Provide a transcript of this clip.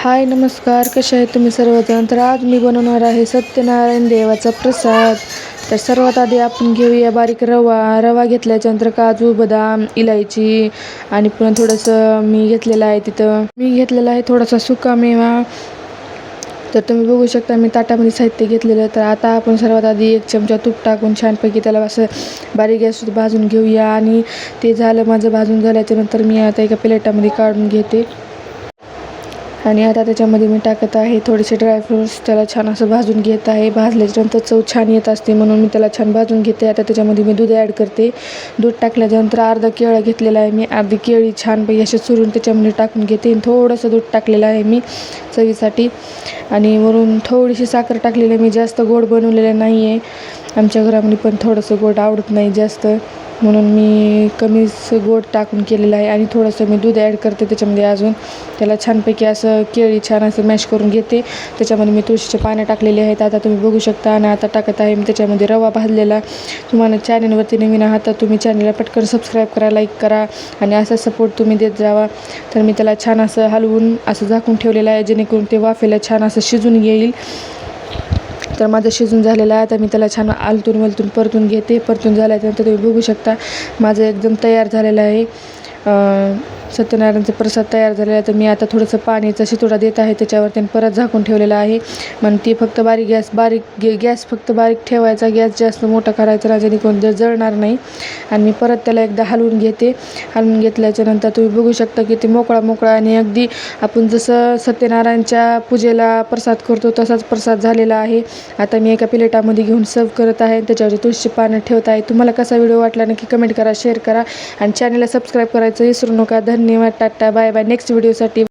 हाय नमस्कार. कसे आहेत तुम्ही सर्वजण? तर आज मी बनवणार आहे सत्यनारायण देवाचा प्रसाद. तर सर्वात आधी आपण घेऊया बारीक रवा. रवा घेतल्याच्यानंतर काजू बदाम इलायची आणि पुन्हा थोडंसं मी घेतलेलं आहे तिथं. मी घेतलेला आहे थोडासा सुका मेवा. तर तुम्ही बघू शकता मी ताटामध्ये साहित्य घेतलेलं तर आता आपण सर्वात आधी एक चमचा तूप टाकून छानपैकी त्याला असं बारीक गॅस भाजून घेऊया. आणि ते झालं माझं भाजून झाल्याच्यानंतर मी आता एका प्लेटामध्ये काढून घेते. आणि आता त्याच्यामध्ये मी टाकत आहे थोडेसे ड्रायफ्रूट्स त्याला छान असं भाजून घेत आहे. भाजल्याच्यानंतर चव छान येत असते म्हणून मी त्याला छान भाजून घेते. आता त्याच्यामध्ये मी दूध ॲड करते. दूध टाकल्याच्यानंतर अर्धा केळं घेतलेला आहे मी. अर्धी केळी छानपैकी असे चुरून त्याच्यामध्ये टाकून घेते आणि थोडंसं दूध टाकलेलं आहे मी चवीसाठी. आणि वरून थोडीशी साखर टाकलेली आहे मी. जास्त गोड बनवलेलं नाही आहे आमच्या घरामध्ये पण थोडंसं गोड आवडत नाही जास्त. म्हणून मी कमीच गोड टाकून केलेलं आहे आणि थोडंसं मी दूध ॲड करते त्याच्यामध्ये अजून. त्याला छानपैकी असं केळी छान असं मॅश करून घेते. त्याच्यामध्ये मी तुळशीचे पानं टाकलेले आहेत. आता तुम्ही बघू शकता आणि आता टाकत आहे मी त्याच्यामध्ये रवा भाजलेला. तुम्हाला चॅनलवरती नवीन आहात तर तुम्ही चॅनलला पटकन सबस्क्राईब करा लाईक करा आणि असा सपोर्ट तुम्ही देत जावा. तर मी त्याला छान असं हलवून असं झाकून ठेवलेलं आहे जेणेकरून ते वाफेला छान असं शिजून येईल. तर माझं शिजून झालेलं आहे. आता मी त्याला छान आलतून वलतून परतून घेते. परतून झाल्यानंतर तुम्ही बघू शकता माझं एकदम तयार झालेलं आहे. सत्यनारायणचा प्रसाद तयार झालेला आहे. तर मी आता थोडंसं पाणीचा शितोडा देत आहे. त्याच्यावर त्याने परत झाकून ठेवलेला आहे. मग ती फक्त बारीक गॅस बारीक गे गॅस फक्त बारीक ठेवायचा. गॅस जास्त मोठा करायचा. ना जेणेकरून जळणार नाही. आणि मी परत त्याला एकदा हलवून घेते. हलवून घेतल्याच्यानंतर तुम्ही बघू शकता की ते मोकळा मोकळा आणि अगदी आपण जसं सत्यनारायणच्या पूजेला प्रसाद करतो तसाच प्रसाद झालेला आहे. आता मी एका प्लेटामध्ये घेऊन सर्व करत आहे. त्याच्यावर तुळशी पानं ठेवत आहे. तुम्हाला कसा व्हिडिओ वाटला नक्की कमेंट करा शेअर करा आणि चॅनलला सबस्क्राईब करायचं विसरू नका. धन्यवाद टाटा. Bye bye. नेक्स्ट व्हिडिओसाठी